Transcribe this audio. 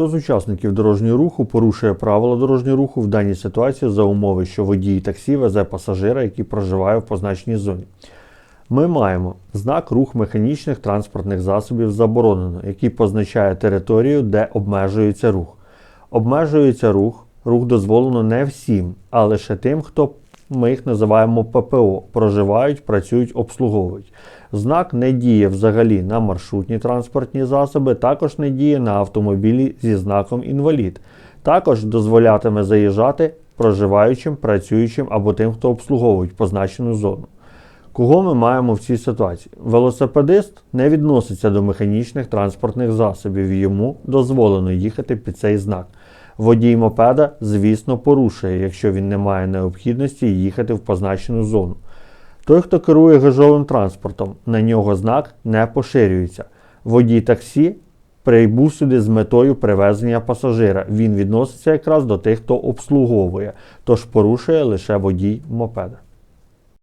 Хто з учасників дорожнього руху порушує правила дорожнього руху в даній ситуації за умови, що водій таксі везе пасажира, який проживає в позначеній зоні? Ми маємо знак рух механічних транспортних засобів заборонено, який позначає територію, де обмежується рух. Обмежується рух, рух дозволено не всім, а лише тим, хто ми їх називаємо ППО, проживають, працюють, обслуговують. Знак не діє взагалі на маршрутні транспортні засоби, також не діє на автомобілі зі знаком інвалід. Також дозволятиме заїжджати проживаючим, працюючим або тим, хто обслуговують позначену зону. Кого ми маємо в цій ситуації? Велосипедист не відноситься до механічних транспортних засобів, йому дозволено їхати під цей знак. Водій мопеда, звісно, порушує, якщо він не має необхідності їхати в позначену зону. Той, хто керує гажовим транспортом, на нього знак не поширюється. Водій таксі прибув сюди з метою привезення пасажира. Він відноситься якраз до тих, хто обслуговує, тож порушує лише водій мопеда.